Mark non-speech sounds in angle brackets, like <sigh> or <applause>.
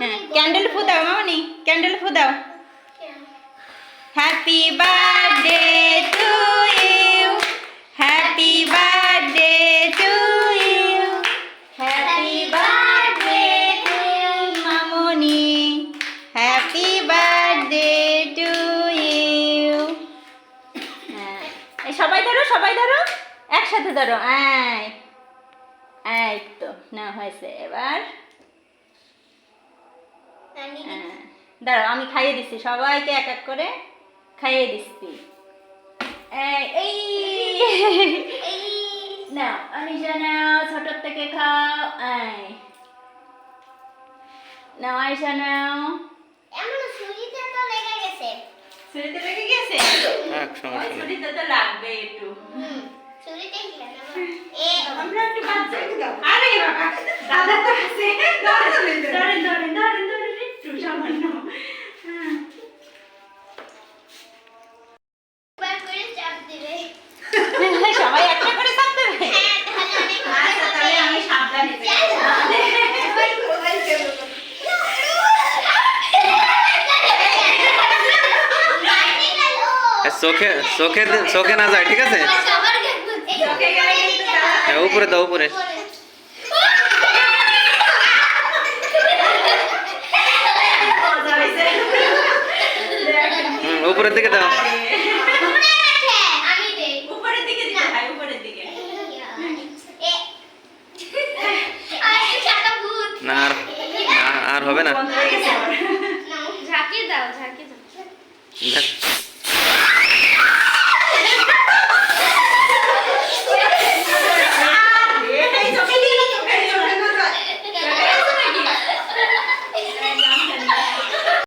হ্যাঁ ক্যান্ডেল ফু দাও মামনি ক্যান্ডেল ফু দাও। Happy birthday to you happy birthday to you happy birthday to Mamoni happy birthday to you এই সবাই ধরো সবাই ধরো একসাথে ধরো। আয় এই তো না হয়েছে। এবার দাঁড়াও আমি খাইয়ে দিচ্ছি। সবাইকে এক এক করে খাইয়ে দিচ্ছি। এই, এই। <laughs> নাও অনিশা নাও ছোট থেকে খাও। এই। নাও আয়সা নাও। ছুরিতে লেগে গেছে। থাক, ওই সমস্যা নেই। ছুরিতে তো লাগবে একটু। আমরা একটু বাচ্চা আরে বাবা দাদা তো আছে। চোখে চোখে চোখে না যায় ঠিক আছে? হ্যাঁ, উপরে দাও উপরে। উপরের দিকে দাও। না আর হবে না। ঝাঁকি দাও ঝাঁকি দাও।